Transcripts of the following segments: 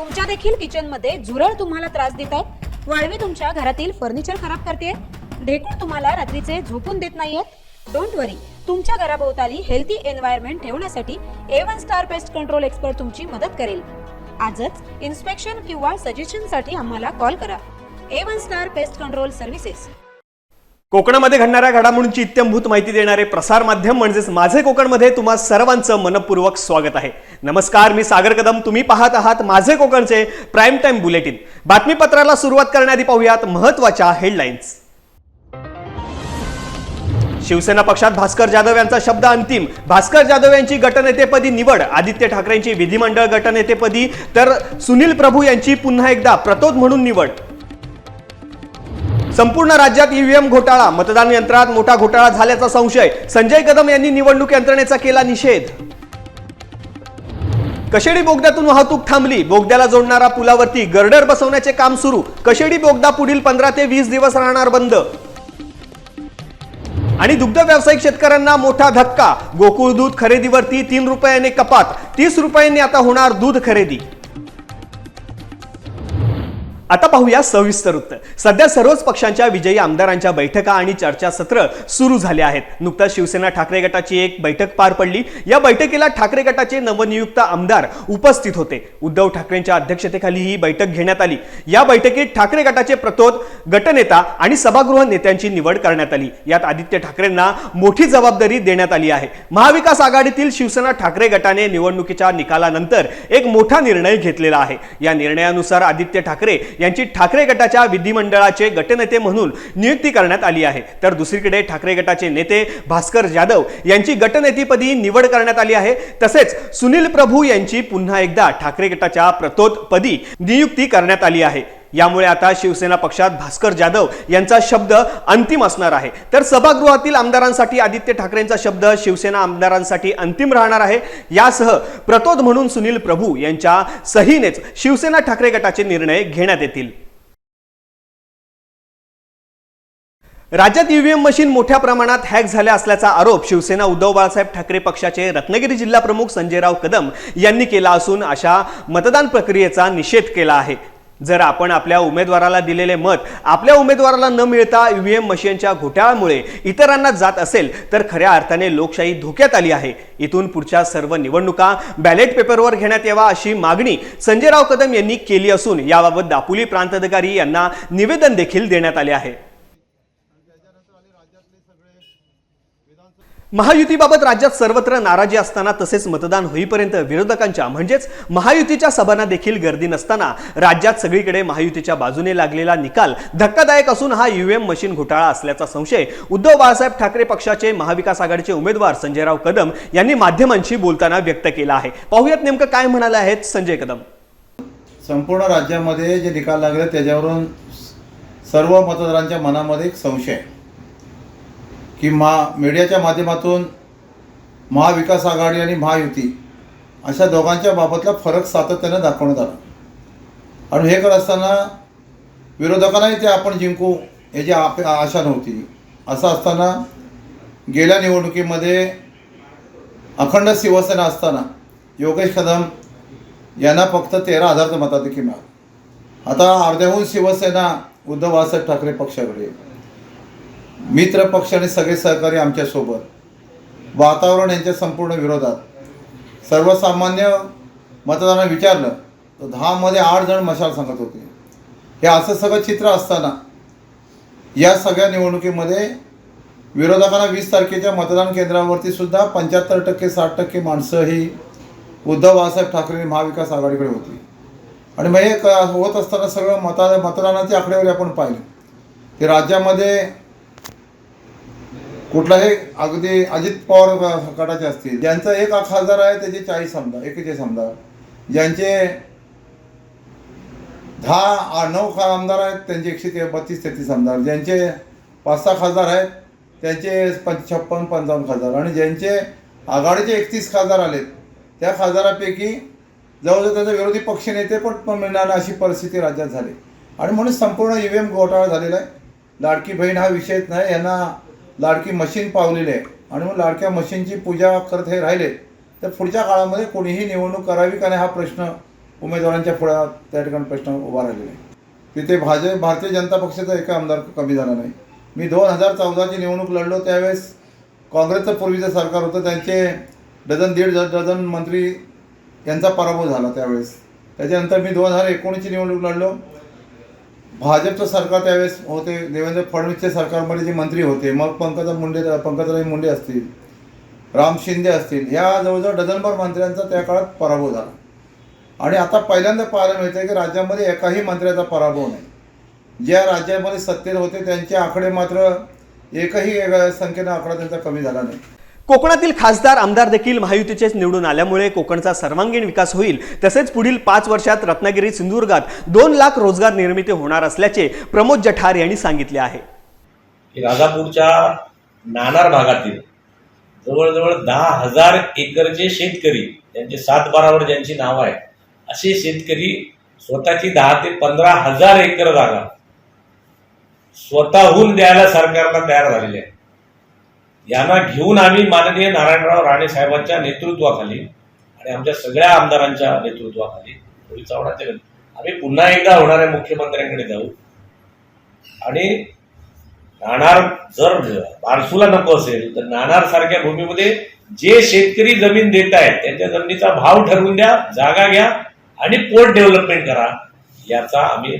तुमच्या देखील किचनमध्ये झुरळ तुम्हाला त्रास देत आहेत. वाळवी तुमच्या घरातील फर्निचर खराब करते ढेकूळ तुम्हाला रात्रीचे झोपून देत नाहीयेत. डोंट वरी तुमच्या घराभोवताली हेल्थी एन्व्हायरमेंट ठेवण्यासाठी A one star pest control expert तुमची मदत करेल. आजच इन्स्पेक्शन किंवा सजेशनसाठी आम्हाला कॉल करा. A one star pest control services कोकणामध्ये घडणाऱ्या घडामोडींची इत्यंभूत माहिती देणारे प्रसार माध्यम म्हणजेच माझे कोकणमध्ये तुम्हा सर्वांचं मनपूर्वक स्वागत आहे. नमस्कार मी सागर कदम. तुम्ही पाहत आहात माझे कोकणचे प्राईम टाइम बुलेटिन बातमीपत्राला सुरुवात करण्याआधी पाहूयात महत्त्वाच्या हेडलाईन्स शिवसेना पक्षात भास्कर जाधव यांचा शब्द अंतिम. भास्कर जाधव यांची गटनेतेपदी निवड. आदित्य ठाकरेंची विधिमंडळ गटनेतेपदी. तर सुनील प्रभू यांची पुन्हा एकदा प्रतोद म्हणून निवड. संपूर्ण राज्यात ईव्हीएम घोटाळा मतदान यंत्रात मोठा घोटाळा झाल्याचा संशय. संजय कदम यांनी निवडणूक यंत्रणेचा केला निषेध. कशेडी बोगद्यातून वाहतूक थांबली. बोगद्याला जोडणारा पुलावरती गर्डर बसवण्याचे काम सुरू. कशेडी बोगदा पुढील पंधरा ते वीस दिवस राहणार बंद. आणि दुग्ध व्यावसायिक शेतकऱ्यांना मोठा धक्का. गोकुळ दूध खरेदीवरती तीन रुपयाने कपात. तीस रुपयांनी आता होणार दूध खरेदी. आता पाहूया सविस्तर वृत्त सध्या सर्वच पक्षांच्या विजयी आमदारांच्या बैठका आणि चर्चासत्र सुरू झाले आहेत. नुकताच शिवसेना ठाकरे गटाची एक बैठक पार पडली. या बैठकीला ठाकरे गटाचे नवनियुक्त आमदार उपस्थित होते. उद्धव ठाकरेंच्या अध्यक्षतेखाली ही बैठक घेण्यात आली. या बैठकीत ठाकरे गटाचे प्रतोद गटनेता आणि सभागृह नेत्यांची निवड करण्यात आली. यात आदित्य ठाकरेंना मोठी जबाबदारी देण्यात आली आहे. महाविकास आघाडीतील शिवसेना ठाकरे गटाने निवडणुकीच्या निकालानंतर एक मोठा निर्णय घेतलेला आहे. या निर्णयानुसार आदित्य ठाकरे यांची ठाकरे गटाच्या विधिमंडळाचे गटनेते म्हणून नियुक्ती करण्यात आली आहे. तर दुसरीकडे ठाकरे गटाचे नेते भास्कर जाधव यांची गटनेतेपदी निवड करण्यात आली आहे. तसेच सुनील प्रभू यांची पुन्हा एकदा ठाकरे गटाच्या प्रतोदपदी नियुक्ती करण्यात आली आहे. यामुळे आता शिवसेना पक्षात भास्कर जाधव यांचा शब्द अंतिम असणार आहे. तर सभागृहातील आमदारांसाठी आदित्य ठाकरेंचा शब्द शिवसेना आमदारांसाठी अंतिम राहणार आहे. यासह प्रतोद म्हणून सुनील प्रभू यांच्या सहीनेच शिवसेना ठाकरे गटाचे निर्णय घेण्यात येतील. राज्यात ईव्हीएम मशीन मोठ्या प्रमाणात हॅक झाल्या असल्याचा आरोप शिवसेना उद्धव बाळासाहेब ठाकरे पक्षाचे रत्नागिरी जिल्हा प्रमुख संजयराव कदम यांनी केला असून अशा मतदान प्रक्रियेचा निषेध केला आहे. जर आपण आपल्या उमेदवाराला दिलेले मत आपल्या उमेदवाराला न मिळता ईव्हीएम मशीनच्या घोटाळ्यामुळे इतरांना जात असेल तर खऱ्या अर्थाने लोकशाही धोक्यात आली आहे. इथून पुढच्या सर्व निवडणुका बॅलेट पेपरवर घेण्यात यावा अशी मागणी संजयराव कदम यांनी केली असून याबाबत दापोली प्रांताधिकारी यांना निवेदन देखील देण्यात आले आहे. महायुतीबाबत राज्यात सर्वत्र नाराजी असताना तसेच मतदान होईपर्यंत विरोधकांच्या म्हणजेच महायुतीच्या सभांना देखील गर्दी नसताना राज्यात सगळीकडे महायुतीच्या बाजूने लागलेला निकाल धक्कादायक असून हा ईव्हीएम मशीन घोटाळा असल्याचा संशय उद्धव बाळासाहेब ठाकरे पक्षाचे महाविकास आघाडीचे उमेदवार संजयराव कदम यांनी माध्यमांशी बोलताना व्यक्त केला आहे. पाहुयात नेमकं काय म्हणाले आहेत संजय कदम. संपूर्ण राज्यामध्ये जे निकाल लागले त्याच्यावरून सर्व मतदारांच्या मनामध्ये एक संशय की मा मीडियाच्या माध्यमातून महाविकास आघाडी आणि महायुती अशा दोघांच्या बाबतला फरक सातत्यानं दाखवण्यात आला. आणि हे करत असताना विरोधकांनाही ते आपण जिंकू याची आप आशा नव्हती. असं असताना गेल्या निवडणुकीमध्ये अखंड शिवसेना असताना योगेश कदम यांना फक्त तेरा हजारचं मताधिक्य मिळालं. आता अर्ध्याहून शिवसेना उद्धव बाळासाहेब ठाकरे पक्षाकडे मित्र पक्ष आणि सगळे सहकारी आमच्यासोबत वातावरण यांच्या संपूर्ण विरोधात. सर्वसामान्य मतदारांना विचारलं तर दहामध्ये आठ जण मशाल सांगत होते. हे असं सगळं चित्र असताना या सगळ्या निवडणुकीमध्ये विरोधकांना वीस तारखेच्या मतदान केंद्रावरती सुद्धा पंच्याहत्तर टक्के साठ टक्के माणसं ही उद्धव बाळासाहेब ठाकरे महाविकास आघाडीकडे होती. आणि मग हे होत असताना सगळं मता मतदानाची आकडेवारी आपण पाहिली. ते राज्यामध्ये कुठलाही अगदी अजित पवार ग- गटाचे असतील ज्यांचा एक खासदार आहे त्याचे चाळीस आमदार एकेचाळीस आमदार. ज्यांचे दहा नऊ खा आमदार आहेत त्यांचे एकशे ते बत्तीस तेहतीस आमदार. ज्यांचे पाच सहा खासदार आहेत त्यांचे पंच छप्पन पंचावन्न खासदार. आणि ज्यांचे आघाडीचे एकतीस खासदार आलेत त्या खासदारापैकी जवळजवळ त्याचा विरोधी पक्षनेते पण मिळणार अशी परिस्थिती राज्यात झाली. आणि म्हणून संपूर्ण ई व्ही एम घोटाळा झालेला आहे. लाडकी बहीण हा विषयच नाही यांना लाडकी मशीन पावलेली आहे. आणि मग लाडक्या मशीनची पूजा करत हे राहिले तर पुढच्या काळामध्ये कोणीही निवडणूक करावी का नाही हा प्रश्न उमेदवारांच्या पुढ्या त्या ठिकाणी प्रश्न उभा राहिलेला आहे. तिथे भाजप भारतीय जनता पक्षाचा एका आमदार कमी झाला नाही. मी दोन हजार चौदाची निवडणूक लढलो त्यावेळेस काँग्रेसचं पूर्वीचं सरकार होतं त्यांचे डझन दीड डझन मंत्री यांचा पराभव झाला त्यावेळेस. त्याच्यानंतर मी दोन हजार एकोणीसची निवडणूक लढलो भाजपचं सरकार त्यावेळेस होते देवेंद्र फडणवीसच्या सरकारमध्ये जे मंत्री होते मग पंकजा मुंडे पंकजाताई मुंडे असतील राम शिंदे असतील या जवळजवळ डझनभर मंत्र्यांचा त्या काळात पराभव झाला. आणि आता पहिल्यांदा पाहायला मिळतं की राज्यामध्ये एकाही मंत्र्याचा पराभव नाही. ज्या राज्यामध्ये सत्तेत होते त्यांचे आकडे मात्र एकही एक संख्येनं आकडा त्यांचा कमी झाला नाही. कोकणातील खासदार आमदार देखील महायुतीचेच निवडून आल्यामुळे कोकणचा सर्वांगीण विकास होईल. तसेच पुढील पाच वर्षात रत्नागिरी सिंधुदुर्गात दोन लाख रोजगार निर्मिती होणार असल्याचे प्रमोद जठार यांनी सांगितले आहे. राजापूरच्या नाणार भागातील जवळजवळ दहा हजार एकरचे शेतकरी त्यांचे सात बारावर ज्यांची नावं आहे असे शेतकरी स्वतःची दहा ते पंधरा हजार एकर जागा स्वतःहून द्यायला सरकारला तयार झालेले आहे यांना घेऊन आम्ही माननीय नारायणराव राणे साहेबांच्या नेतृत्वाखाली आणि आमच्या सगळ्या आमदारांच्या नेतृत्वाखाली थोडी चावडा आम्ही पुन्हा एकदा होणाऱ्या मुख्यमंत्र्यांकडे जाऊ. आणि नाणार जर बारसूला नको असेल तर नाणार सारख्या भूमीमध्ये जे शेतकरी जमीन देत आहेत त्यांच्या जमिनीचा भाव ठरवून द्या जागा घ्या आणि पोर्ट डेव्हलपमेंट करा याचा आम्ही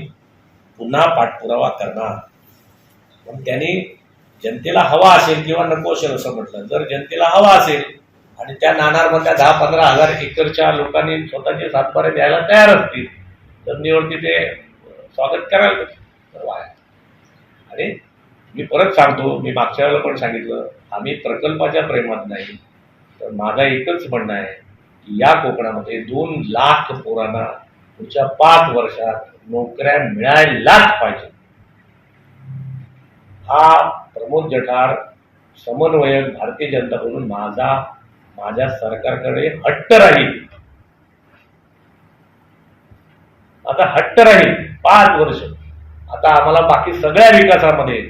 पुन्हा पाठपुरावा करणार. पण त्यांनी जनतेला हवा असेल किंवा नको असेल असं म्हटलं जर जनतेला हवा असेल आणि त्या नाणारमधल्या दहा पंधरा हजार एकरच्या लोकांनी स्वतःचे सातबारे द्यायला तयार असतील जमिनीवरती ते स्वागत करायला तर वाया. आणि मी परत सांगतो मी मागच्या वेळेला पण सांगितलं आम्ही प्रकल्पाच्या प्रेमात नाही तर माझा एकच म्हणणं आहे की या कोकणामध्ये दोन लाख पोरांना पुढच्या पाच वर्षात नोकऱ्या मिळायलाच पाहिजे. हा प्रमोद जठार समन्वयक भारतीय जनता म्हणून माझा माझ्या सरकारकडे हट्ट राहील. आता हट्ट राहील पाच वर्ष. आता आम्हाला बाकी सगळ्या विकासामध्ये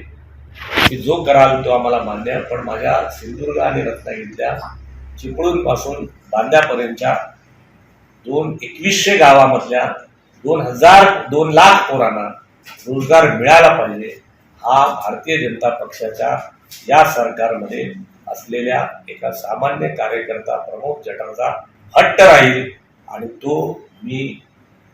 की जो कराल तो आम्हाला मान्य पण माझ्या सिंधुदुर्ग आणि रत्नागिरीतल्या चिपळूणपासून बांद्यापर्यंतच्या दोन एकवीसशे गावामधल्या दोन हजार दोन लाख पोरांना रोजगार मिळाला पाहिजे. हा भारतीय जनता पक्षाच्या या सरकारमध्ये असलेल्या एका सामान्य कार्यकर्ता प्रमोद जटाचा हट्ट राहील आणि तो मी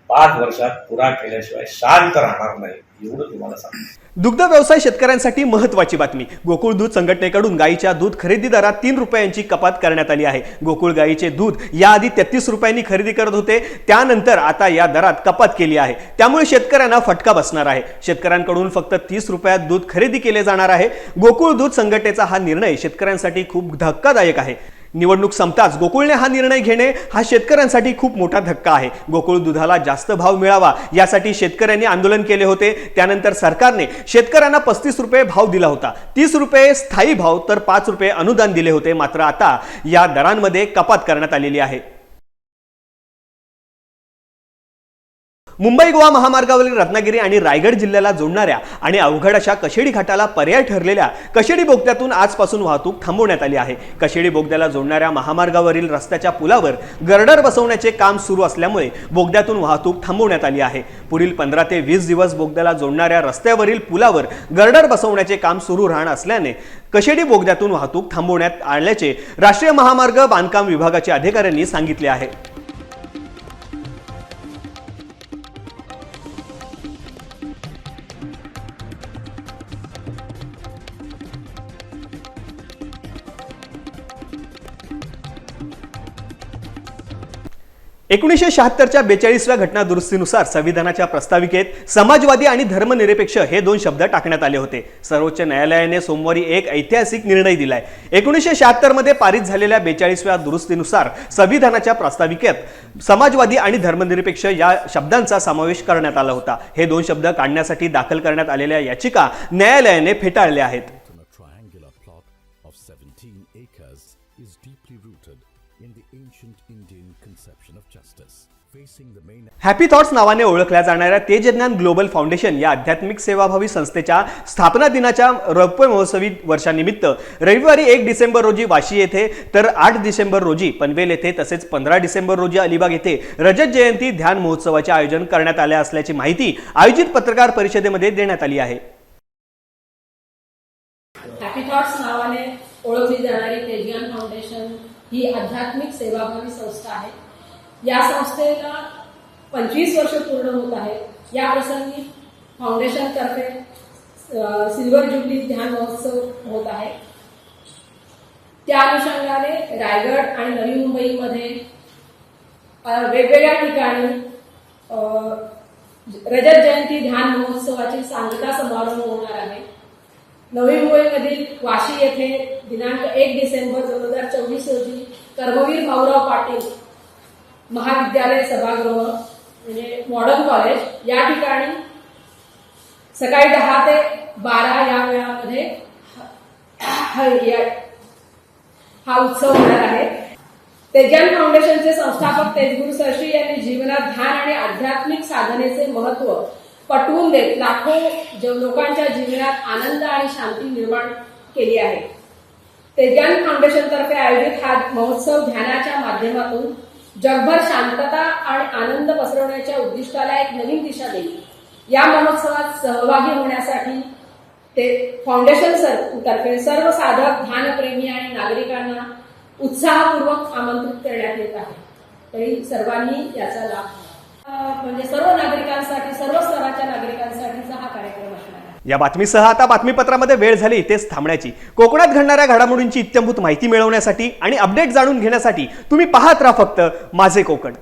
पाच वर्षात पुरा केल्याशिवाय शांत राहणार नाही एवढं तुम्हाला सांगतो. दुग्ध व्यवसाय शेतकऱ्यांसाठी महत्वाची बातमी. गोकुळ दूध संघटनेकडून गायीच्या दूध खरेदी दरात तीन रुपयांची कपात करण्यात आली आहे. गोकुळ गायीचे दूध याआधी तेहतीस रुपयांनी खरेदी करत होते. त्यानंतर आता या दरात कपात केली आहे. त्यामुळे शेतकऱ्यांना फटका बसणार आहे. शेतकऱ्यांकडून फक्त तीस रुपयात दूध खरेदी केले जाणार आहे. गोकुळ दूध संघटनेचा हा निर्णय शेतकऱ्यांसाठी खूप धक्कादायक आहे. निवडणूक संपताच गोकुळने हा निर्णय घेणे हा शेतकऱ्यांसाठी खूप मोठा धक्का आहे. गोकुळ दुधाला जास्त भाव मिळावा यासाठी शेतकऱ्यांनी आंदोलन केले होते. त्यानंतर सरकारने शेतकऱ्यांना पस्तीस रुपये भाव दिला होता. तीस रुपये स्थायी भाव तर पाच रुपये अनुदान दिले होते. मात्र आता या दरांमध्ये कपात करण्यात आलेली आहे. मुंबई गोवा महामार्गावरील रत्नागिरी आणि रायगड जिल्ह्याला जोडणाऱ्या आणि अवघड अशा कशेडी घाटाला पर्याय ठरलेल्या कशेडी बोगद्यातून आजपासून वाहतूक थांबवण्यात आली आहे. कशेडी बोगद्याला जोडणाऱ्या महामार्गावरील रस्त्याच्या पुलावर गर्डर बसवण्याचे काम सुरू असल्यामुळे बोगद्यातून वाहतूक थांबवण्यात आली आहे. पुढील पंधरा ते वीस दिवस बोगद्याला जोडणाऱ्या रस्त्यावरील पुलावर गर्डर बसवण्याचे काम सुरू राहणार असल्याने कशेडी बोगद्यातून वाहतूक थांबवण्यात आल्याचे राष्ट्रीय महामार्ग बांधकाम विभागाच्या अधिकाऱ्यांनी सांगितले आहे. एकोणीसशे शहात्तरच्या बेचाळीसव्या घटना दुरुस्तीनुसार संविधानाच्या प्रस्ताविकेत समाजवादी आणि धर्मनिरपेक्ष हे दोन शब्द टाकण्यात आले होते. सर्वोच्च न्यायालयाने सोमवारी एक ऐतिहासिक निर्णय दिलाय. एकोणीसशे शहात्तरमध्ये पारित झालेल्या बेचाळीसव्या दुरुस्तीनुसार संविधानाच्या प्रस्ताविकेत समाजवादी आणि धर्मनिरपेक्ष या शब्दांचा समावेश करण्यात आला होता. हे दोन शब्द काढण्यासाठी दाखल करण्यात आलेल्या याचिका न्यायालयाने फेटाळल्या आहेत. In the ancient Indian conception of justice. facing the main happy thoughts नावाने ओळखल्या जाणाऱ्या तेजज्ञान ग्लोबल फाउंडेशन या आध्यात्मिक सेवाभावी संस्थेच्या स्थापना दिनाच्या रौप्य महोत्सवी वर्षानिमित्त रविवारी एक डिसेंबर रोजी वाशी येथे तर आठ डिसेंबर रोजी पनवेल येथे तसेच पंधरा डिसेंबर रोजी अलिबाग येथे रजत जयंती ध्यान महोत्सवाचे आयोजन करण्यात आले असल्याची माहिती आयोजित पत्रकार परिषदेमध्ये देण्यात आली आहे हॅपी थॉट्स नावाने ओळखली जाणारी तेजग्यान फाउंडेशन ही आध्यात्मिक सेवाभावी संस्था आहे. या संस्थेला पंचवीस वर्ष पूर्ण होत आहे. या प्रसंगी फाउंडेशन तर्फे सिल्वर जुबली ध्यान महोत्सव होत आहे. त्या अनुषंगाने रायगड आणि नवी मुंबईमध्ये वेगवेगळ्या ठिकाणी रजत जयंती ध्यान महोत्सवाची सांगता समारोह होणार आहे. नवी मुंबईमधील वाशी येथे दिनांक एक डिसेंबर दोन हजार चोवीस रोजी कर्मवीर भाऊराव पाटील महाविद्यालय सभागृह म्हणजे मॉडर्न कॉलेज या ठिकाणी सकाळी दहा ते बारा या वेळामध्ये हा- हा उत्सव होणार आहे. तेजन फाउंडेशनचे संस्थापक तेजगुरु सरशी यांनी जीवनात ध्यान आणि आध्यात्मिक साधनेचे महत्त्व पटवून देत लाखो ज- लोकांच्या जीवनात आनंद आणि शांती निर्माण केली आहे. तेजान फाउंडेशन तर्फे आयोजित हा महोत्सव ध्यानाच्या माध्यमातून जगभर शांतता आणि आनंद पसरवण्याच्या उद्दिष्टाला एक नवीन दिशा देईल. या महोत्सवात सहभागी होण्यासाठी ते फाउंडेशन तर्फे सर्व साधक ध्यानप्रेमी आणि नागरिकांना उत्साहपूर्वक आमंत्रित करण्यात येत आहे. तरी सर्वांनी याचा लाभ म्हणजे सर्व नागरिकांसाठी सर्व स्तराच्या नागरिकांसाठीचा हा कार्यक्रम असणार या बातमीसह आता बातमीपत्रामध्ये वेळ झाली इथेच थांबण्याची. कोकणात घडणाऱ्या घडामोडींची इत्यंभूत माहिती मिळवण्यासाठी आणि अपडेट जाणून घेण्यासाठी तुम्ही पाहत राहा फक्त माझे कोकण.